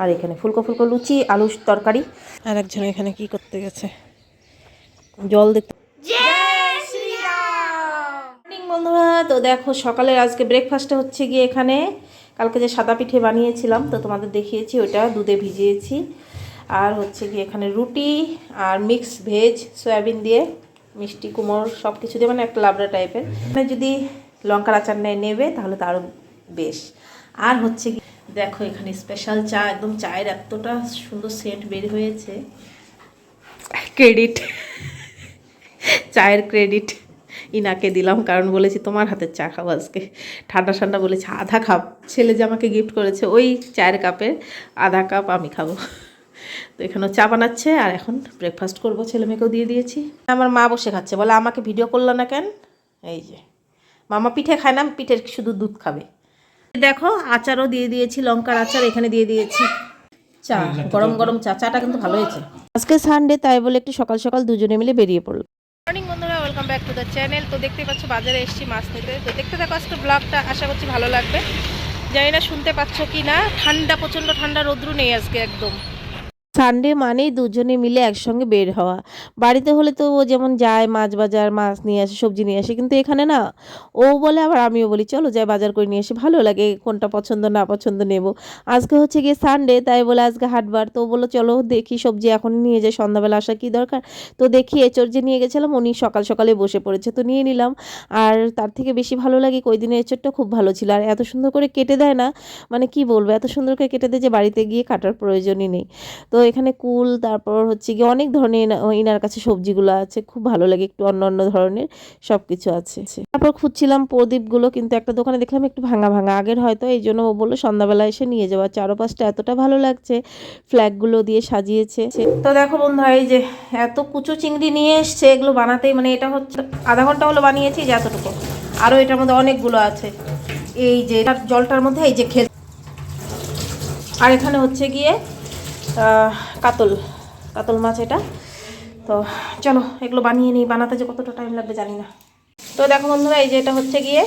আর এখানে ফুলকো ফুলকো লুচি আলুর তরকারি। আর একজন এখানে কি করতে গেছে? জল দেখতে বন্ধুরা তো দেখো সকালের আজকে ব্রেকফাস্টে হচ্ছে গিয়ে এখানে। কালকে যে সাদা পিঠে বানিয়েছিলাম তো তোমাদের দেখিয়েছি ওটা দুধে ভিজিয়েছি। আর হচ্ছে গিয়ে এখানে রুটি আর মিক্স ভেজ সয়াবিন দিয়ে মিষ্টি কুমোর সব কিছু দিয়ে মানে একটা লাবড়া টাইপের মানে যদি লঙ্কার আচার নেয় নেবে তাহলে তো আরও বেশ। আর হচ্ছে গিয়ে দেখো, এখানে স্পেশাল চা, একদম চায়ের এতটা সুন্দর সেন্ট বের হয়েছে। ক্রেডিট চায়ের ক্রেডিট ইনাকে দিলাম, কারণ বলেছি তোমার হাতের চা খাব আজকে। ঠান্ডা ঠান্ডা বলেছে, আধা কাপ ছেলে যে আমাকে গিফট করেছে, ওই চায়ের কাপের আধা কাপ আমি খাব। তো এখানেও চা বানাচ্ছে, আর এখন ব্রেকফাস্ট করব, ছেলে মেয়েকেও দিয়ে দিয়েছি। আমার মা বসে খাচ্ছে, বলে, আমাকে ভিডিও করল না কেন? এই যে, মামা পিঠে খায় না, পিঠের শুধু দুধ খাবে। দেখো, আচারও দিয়ে দিয়েছি, লঙ্কার আচার এখানে দিয়ে দিয়েছি। চা, গরম গরম চা, চাটা কিন্তু ভালো হয়েছে। আজকে সানডে তাই বলে একটু সকাল সকাল দুজনে মিলে বেরিয়ে পড়ল মর্নিং বন্ধুরা welcome back to the channel তো দেখতে পাচ্ছ, বাজারে এসেছি মাছ নিতে। তো দেখতে থাকো, আজকে ব্লগটা আশা করছি ভালো লাগবে। জানি না, শুনতে পাচ্ছ কি না। ঠান্ডা, প্রচণ্ড ঠান্ডা রোদ্রু নেই আজকে একদম। সানডে মানেই দুজনে মিলে একসঙ্গে বের হওয়া। বাড়িতে হলে তো ও যেমন যায়, মাছ বাজার, মাছ নিয়ে আসে, সবজি নিয়ে আসে, কিন্তু এখানে না, ও বলে আবার আমিও বলি, চলো যাই বাজার করে নিয়ে এসে ভালো লাগে, কোনটা পছন্দ না পছন্দ নেব। আজকে হচ্ছে গিয়ে সানডে তাই বলে আজকে হাটবার, তো ও বলল, চলো দেখি সবজি এখন নিয়ে যাই, সন্ধ্যাবেলা আসা কি দরকার? তো দেখি এচোর যে নিয়ে গেছিলাম, উনি সকাল সকালে বসে পড়েছে, তো নিয়ে নিলাম। আর তার থেকে বেশি ভালো লাগে কই দিনের এচোরটা খুব ভালো ছিল। আর এত সুন্দর করে কেটে দেয় না মানে কি বলব, এত সুন্দর করে কেটে দেয় যে বাড়িতে গিয়ে কাটার প্রয়োজনই নেই। তো এখানে কুল, তারপর হচ্ছে গিয়ে অনেক ধরনের ইনার কাছে সবজিগুলো আছে, খুব ভালো লাগে একটু অন্য অন্য ধরনের সব কিছু আছে। তারপর খুঁজছিলাম প্রদীপগুলো, কিন্তু একটা দোকানে দেখলাম একটু ভাঙা ভাঙা, আগের হয়তো এই জন্য ও বলল সন্ধ্যাবেলা এসে নিয়ে যাওয়া চারোপাশটা এতটা ভালো লাগছে, ফ্ল্যাগগুলো দিয়ে সাজিয়েছে। তো দেখো বন্ধুরা, এই যে এত কুচো চিংড়ি নিয়ে এসছে, এগুলো বানাতেই মানে এটা হচ্ছে, আধা ঘণ্টা হলো বানিয়েছি, যে এতটুকু। আরও এটার মধ্যে অনেকগুলো আছে। এই যে জলটার মধ্যে এই যে খেল আর এখানে হচ্ছে গিয়ে কাতল কাতল মাছ এটা। তো চলো, এগুলো বানিয়ে নিই। বানাতে যে কতটা টাইম লাগবে জানি না। তো দেখো বন্ধুরা, এই যে এটা হচ্ছে গিয়ে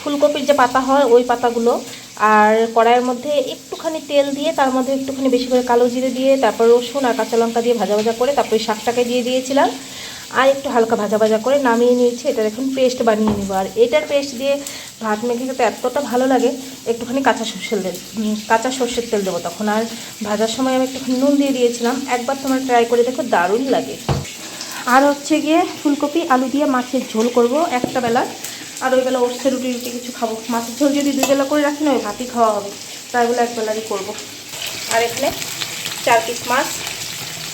ফুলকপির যে পাতা হয়, ওই পাতাগুলো। আর কড়াইয়ের মধ্যে একটুখানি তেল দিয়ে, তার মধ্যে একটুখানি বেশি করে কালো জিরে দিয়ে, তারপর রসুন আর কাঁচা লঙ্কা দিয়ে ভাজা ভাজা করে, তারপরে শাকটাকে দিয়ে দিয়েছিলাম। আর একটু হালকা ভাজা ভাজা করে নামিয়ে নিয়েছি। এটা এখন পেস্ট বানিয়ে নেব। আর এটার পেস্ট দিয়ে ভাত মেখে খেতে এতটা ভালো লাগে, একটুখানি কাঁচা সর্ষের তেল কাঁচা সর্ষের তেল দেবো তখন। আর ভাজার সময় আমি একটুখানি নুন দিয়ে দিয়েছিলাম। একবার তোমরা ট্রাই করে দেখো, দারুণ লাগে। আর হচ্ছে গিয়ে ফুলকপি, আলু দিয়ে মাছের ঝোল করব একটা বেলা। আর ওই বেলা ওটসে রুটি রুটি কিছু খাব। মাছের ঝোল যদি দুই বেলা করে রাখি না ওই ভাতই খাওয়া হবে। তাই বলে এক বেলারই করব। আর এখানে চার পিস মাছ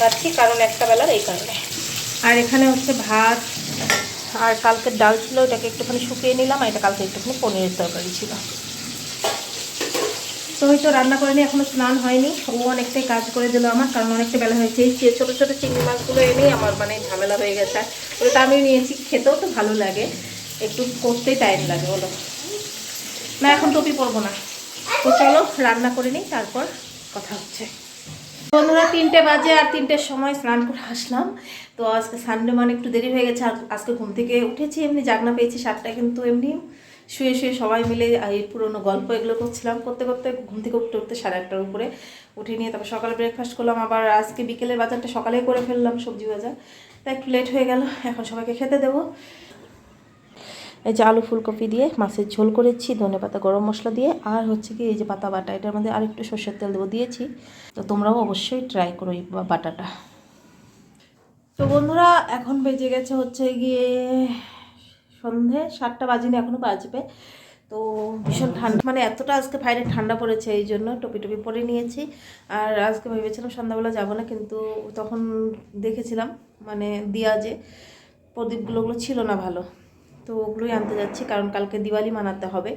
রাখছি, কারণ একটা বেলার এই কারণে। আর এখানে হচ্ছে ভাত, আর কালকে ডাল ছিল ওটাকে একটুখানি শুকিয়ে নিলাম, আর এটা কালকে একটুখানি পনিরের তরকারি ছিল। তো হয়তো রান্না করেনি, এখনও স্নান হয়নি। ও অনেকটাই কাজ করে দিল আমার, কারণ অনেকটা বেলা হয়েছে। এই ছোটো ছোটো চিংড়ি মাছগুলো এনেই আমার মানে ঝামেলা হয়ে গেছে। ওটা আমি নিয়েছি, খেতেও তো ভালো লাগে। একটু করতেই টাইম লাগে, বলো। না, এখন টপি পরবো না। তো চলো, রান্না করে নিই, তারপর কথা হচ্ছে। বন্ধুরা, তিনটে বাজে আর তিনটের সময় স্নান করে আসলাম। তো আজকে সানডে মানে একটু দেরি হয়ে গেছে আর আজকে ঘুম থেকে উঠেছি, এমনি জাগনা পেয়েছি, সাতটায় কিন্তু এমনি শুয়ে শুয়ে সবাই মিলে এই পুরোনো গল্প এগুলো করছিলাম। করতে করতে ঘুম থেকে উঠতে উঠতে সাড়ে আটটার উপরে উঠে নিয়ে তারপর সকালে ব্রেকফাস্ট করলাম, আবার আজকে বিকেলের বাজারটা সকালেই করে ফেললাম সবজি বাজার। তাই একটু লেট হয়ে গেল, এখন সবাইকে খেতে দেবো। এই যে আলু ফুলকপি দিয়ে মাছের ঝোল করেছি, ধনে পাতা, গরম মশলা দিয়ে, আর হচ্ছে কি এই যে পাতা বাটা, এটার মধ্যে আর একটু সর্ষের তেল দেবো, দিয়েছি। তো তোমরাও অবশ্যই ট্রাই করো এই বাটাটা। তো বন্ধুরা, এখন বেজে গেছে হচ্ছে গিয়ে সন্ধে সাতটা বাজিনি এখনও বাজবে। তো ভীষণ ঠান্ডা মানে এতটা আজকে বাইরে ঠান্ডা পড়েছে, এই জন্য টপি টপি পরে নিয়েছি। আর আজকে ভেবেছিলাম সন্ধ্যাবেলা যাব না, কিন্তু তখন দেখেছিলাম মানে দিয়া যে প্রদীপগুলো ওগুলো ছিল না ভালো। তো ওগুলোই আনতে যাচ্ছি, কারণ কালকে দিওয়ালি মানাতে হবে।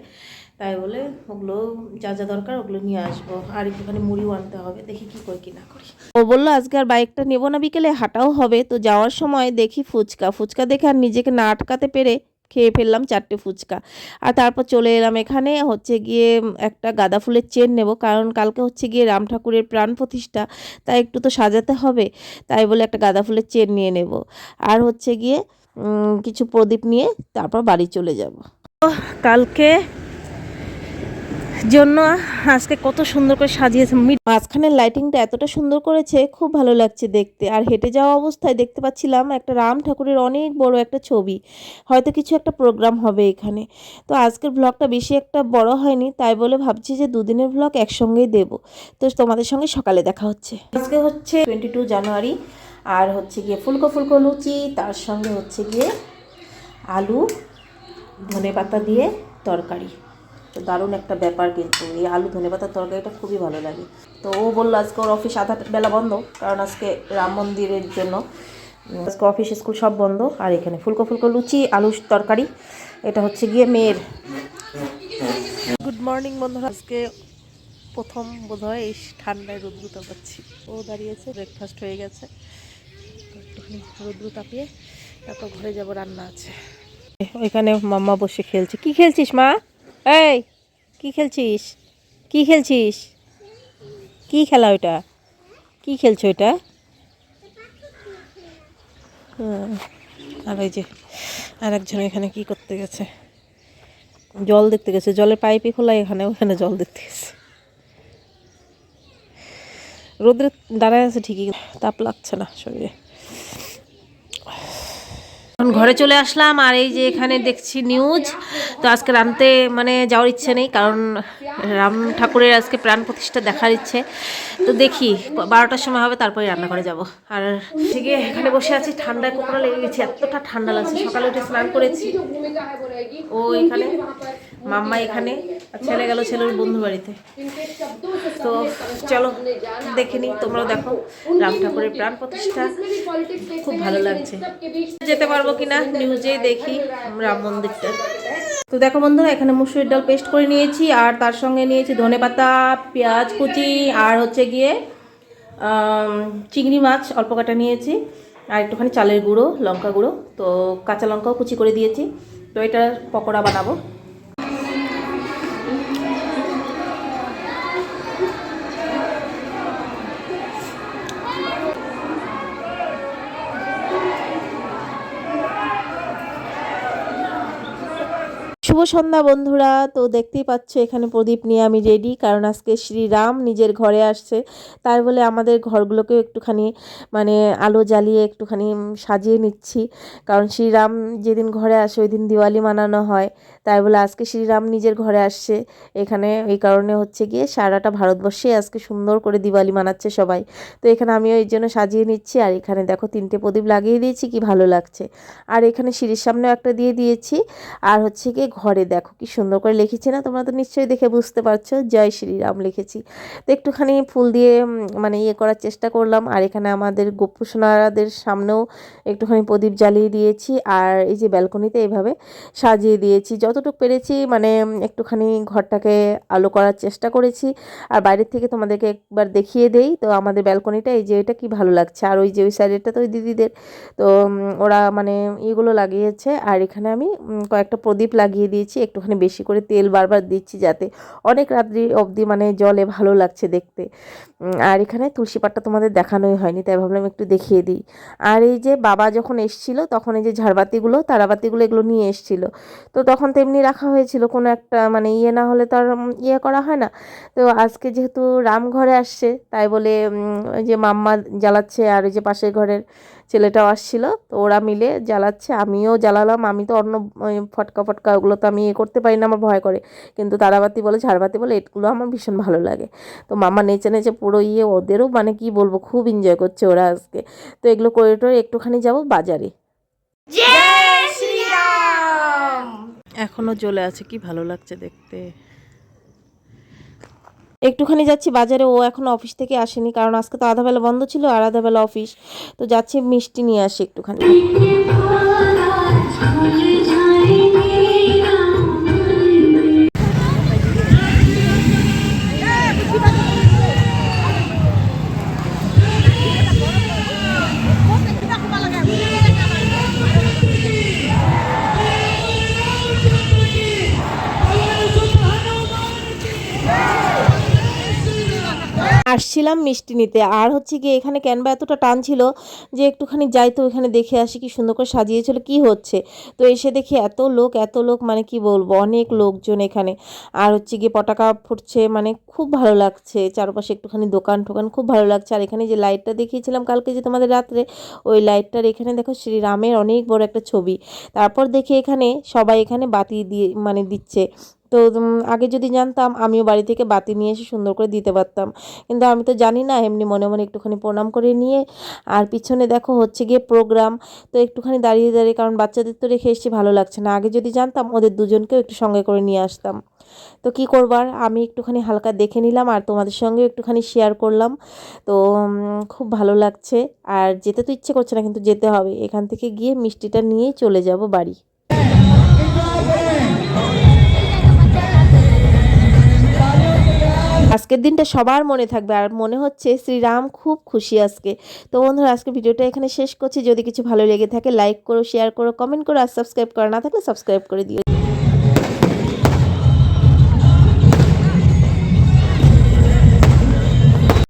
তাই বলে ওগুলো যা যা দরকার ওগুলো নিয়ে আসব, আর একটুখানি মুড়িও আনতে হবে, দেখি কি করি কি না করি। ও বলল, আজকে আর বাইকটা নেব না, বিকেলে হাঁটাও হবে। তো যাওয়ার সময় দেখি ফুচকা ফুচকা দেখে আর নিজেকে না আটকাতে পেরে খেয়ে ফেললাম চারটে ফুচকা। আর তারপর চলে এলাম এখানে, হচ্ছে গিয়ে একটা গাঁদা ফুলের চেন নেব, কারণ কালকে হচ্ছে গিয়ে রাম ঠাকুরের প্রাণ প্রতিষ্ঠা, তাই একটু তো সাজাতে হবে, তাই বলে একটা গাঁদা ফুলের চেন নিয়ে নেব। আর হচ্ছে গিয়ে কিছু প্রদীপ নিয়ে তারপর বাড়ি চলে যাব। কালকে জন্য আজকে কত সুন্দর করে সাজিয়েছে। মাঝখানের লাইটিংটা এতটা সুন্দর করেছে খুব ভালো লাগছে দেখতে। আর হেঁটে যাওয়া অবস্থায় দেখতে পাচ্ছিলাম একটা রাম ঠাকুরের অনেক বড় একটা ছবি। হয়তো কিছু একটা প্রোগ্রাম হবে এখানে। তো আজকের ব্লগটা বেশি একটা বড় হয়নি তাই বলে ভাবছি যে দুদিনের ব্লগ একসঙ্গেই দেব। তো তোমাদের সঙ্গে সকালে দেখা হচ্ছে। আজকে হচ্ছে টোয়েন্টি টু জানুয়ারি আর হচ্ছে গিয়ে ফুলকো ফুলকো লুচি, তার সঙ্গে হচ্ছে গিয়ে আলু, ধনে পাতা দিয়ে তরকারি। তো দারুণ একটা ব্যাপার কিন্তু, এই আলু ধনে পাতার তরকারিটা খুবই ভালো লাগে। তো ও বলল আজকে ওর অফিস আধা বেলা বন্ধ, কারণ আজকে রাম মন্দিরের জন্য। আজকে অফিস স্কুল সব বন্ধ, আর এখানে ফুলকো ফুলকো লুচি, আলু তরকারি, এটা হচ্ছে গিয়ে মেয়ের। গুড মর্নিং বন্ধুরা, আজকে প্রথম বোধহয় এই ঠান্ডায় রোদ্রু তাপাচ্ছি ও দাঁড়িয়েছে ব্রেকফাস্ট হয়ে গেছে। রোদ্রু তাপিয়ে তারপর ঘরে যাব, রান্না আছে। ওইখানে মাম্মা বসে খেলছে। কি খেলছিস, মা? এই, কি খেলছিস? কি খেলছিস? কি খেলা ওইটা? কি খেলছো ওইটা? আর ওই যে আর একজন এখানে কি করতে গেছে? জল দেখতে গেছে। জলের পাইপই খোলা, এখানে ওখানে জল দেখতে গেছে। রোদ্রে দাঁড়ায় আছে ঠিকই তাপ লাগছে না শরীরে। এখন ঘরে চলে আসলাম, আর এই যে এখানে দেখছি নিউজ তো আজকে রানতে মানে যাওয়ার ইচ্ছে নেই, কারণ রাম ঠাকুরের আজকে প্রাণ প্রতিষ্ঠা দেখার ইচ্ছে। তো দেখি, বারোটার সময় হবে, তারপরে রান্না করে যাব। আর ঠিক এখানে বসে আছি, ঠান্ডায় কোমরা লেগে গেছি, এতটা ঠান্ডা লাগছে। সকালে উঠে স্নান করেছি। ও এখানে? মাম্মা এখানে ছেলে গেল ছেলের বন্ধু বাড়িতে। তো চলো, দেখে নিই, তোমরাও দেখো, রাম ঠাকুরের প্রাণ প্রতিষ্ঠা। খুব ভালো লাগছে। যেতে পারব কিনা নিউজে দেখি, রাম মন্দিরটা। তো দেখো বন্ধুরা, এখানে মুসুরির ডাল পেস্ট করে নিয়েছি, আর তার সঙ্গে নিয়েছি ধনেপাতা পেঁয়াজ কুচি, আর হচ্ছে গিয়ে চিংড়ি মাছ, অল্প কাটা নিয়েছি, আর একটুখানি চালের গুঁড়ো, লঙ্কা গুঁড়ো। তো কাঁচা লঙ্কাও কুচি করে দিয়েছি। তো এটা পকোড়া বানাবো। সন্ধ্যা বন্ধুরা, তো দেখতেই পাচ্ছ এখানে প্রদীপ নিয়ে আমি রেডি কারণ আজকে শ্রীরাম নিজের ঘরে আসছে। তাই বলে আমাদের ঘরগুলোকেও একটুখানি মানে আলো জ্বালিয়ে একটুখানি সাজিয়ে নিচ্ছি। কারণ শ্রীরাম যেদিন ঘরে আসে, ওই দিন দিওয়ালি মানানো হয়। তাই বলে আজকে শ্রীরাম নিজের ঘরে আসছে। এখানে এই কারণে হচ্ছে গিয়ে সারাটা ভারতবর্ষে আজকে সুন্দর করে দিওয়ালি মানাচ্ছে সবাই। তো এখানে আমিও এই জন্য সাজিয়ে নিচ্ছি। আর এখানে দেখো তিনটে প্রদীপ লাগিয়ে দিয়েছি, কি ভালো লাগছে। আর এখানে সিঁড়ির সামনেও একটা দিয়ে দিয়েছি। আর হচ্ছে গিয়ে ঘরে দেখো কি সুন্দর করে লিখেছি না, তোমরা তো নিশ্চয়ই দেখে বুঝতে পারছ, জয় শ্রীরাম লিখেছি। তো একটুখানি ফুল দিয়ে মানে ইয়ে করার চেষ্টা করলাম। আর এখানে আমাদের গোপুসোনারাদের সামনেও একটুখানি প্রদীপ জ্বালিয়ে দিয়েছি। আর এই যে ব্যালকনিতে এভাবে সাজিয়ে দিয়েছি। যতটুকু পেরেছি মানে একটুখানি ঘরটাকে আলো করার চেষ্টা করেছি। আর বাইরের থেকে তোমাদেরকে একবার দেখিয়ে দেই, তো আমাদের ব্যালকনিটা এই যে, এটা কি ভালো লাগছে? আর ওই যে, ওই সাইডেরটা তো ওই দিদিদের। তো ওরা মানে ইয়েগুলো লাগিয়েছে। আর এখানে আমি কয়েকটা প্রদীপ লাগিয়ে দিয়েছি, একটুখানি বেশি করে তেল বারবার দিচ্ছি যাতে অনেক রাত্রি অবধি মানে জলে ভালো লাগছে দেখতে। আর এখানে তুলসী পাটটা তোমাদের দেখানোই হয়নি, তাই ভাবলাম একটু দেখিয়ে দিই। আর এই যে, বাবা যখন এসছিল, তখন এই যে, ঝাড়বাতিগুলো, তারাবাতিগুলো এগুলো নিয়ে এসছিল। তো তখন তেমনি রাখা হয়েছিল, কোনো একটা মানে ইয়ে না হলে তো আর ইয়ে করা হয় না। তো আজকে যেহেতু রাম ঘরে আসছে, তাই বলে ওই যে মাম্মা জ্বালাচ্ছে আর ওই যে পাশের ঘরের ছেলেটাও আসছিল, তো ওরা মিলে জ্বালাচ্ছে, আমিও জ্বালালাম, আমি তো অন্য ফটকা ফটকা ওগুলো তো আমি ইয়ে করতে পারি না, আমার ভয় করে। কিন্তু তারাবাতি বলে, ঝাড়বাতি বলে, এগুলো আমার ভীষণ ভালো লাগে। তো মামা নেচে নেচে পুরো ইয়ে ওদেরও মানে কি বলব, খুব এনজয় করছে ওরা আজকে। তো এগুলো করে টোরে একটুখানি যাব বাজারে। এখনও জ্বলে আছে কি ভালো লাগছে দেখতে। একটুখানি যাচ্ছি বাজারে ও এখনও অফিস থেকে আসেনি কারণ আজকে তো আধাবেলা বন্ধ ছিল আর আধাবেলা অফিস। তো যাচ্ছি মিষ্টি নিয়ে আসি একটুখানি। আর এসছিলাম মিষ্টি নিতে। আর হচ্ছে গিয়ে এখানে ক্যানভা এতটা টান ছিল যে একটুখানি যাই তো এখানে দেখে আসি কি সুন্দর করে সাজিয়েছিল, কি হচ্ছে? তো এসে দেখি এত লোক এত লোক মানে কি বলব? অনেক লোকজন এখানে। আর হচ্ছে গিয়ে পটাকা ফুটছে মানে খুব ভালো লাগছে। চারপাশে একটুখানি দোকান টোকান খুব ভালো লাগছে। আর এখানে যে লাইটটা দেখিয়েছিলাম কালকে যে তোমাদের রাত্রে, ওই লাইটটার এখানে দেখো শ্রীরামের অনেক বড় একটা ছবি। তারপর দেখি এখানে সবাই এখানে বাতি দিয়ে মানে দিচ্ছে। তো আগে যদি জানতাম, আমিও বাড়ি থেকে বাতি নিয়ে এসে সুন্দর করে দিতে পারতাম। কিন্তু আমি তো জানি না, এমনি মনে মনে একটুখানি প্রণাম করে নিয়ে। আর পিছনে দেখো হচ্ছে গিয়ে প্রোগ্রাম তো একটুখানি দাঁড়িয়ে দাঁড়িয়ে, কারণ বাচ্চাদের তো রেখে এসেছি, ভালো লাগছে না। আগে যদি জানতাম, ওদের দুজনকেও একটু সঙ্গে করে নিয়ে আসতাম। তো কি করবার আমি একটুখানি হালকা দেখে নিলাম, আর তোমাদের সঙ্গে একটুখানি শেয়ার করলাম। তো খুব ভালো লাগছে। আর যেতে তো ইচ্ছে করছে না, কিন্তু যেতে হবে। এখান থেকে গিয়ে মিষ্টিটা নিয়েই চলে যাব বাড়ি। আজকের দিনটা সবার মনে থাকবে। আর মনে হচ্ছে শ্রীরাম খুব খুশি আজকে। তো বন্ধুরা, আজকে ভিডিওটা এখানে শেষ করছি। যদি কিছু ভালো লেগে থাকে লাইক করো শেয়ার করো কমেন্ট করো, আর সাবস্ক্রাইব করা না থাকলে সাবস্ক্রাইব করে দিও।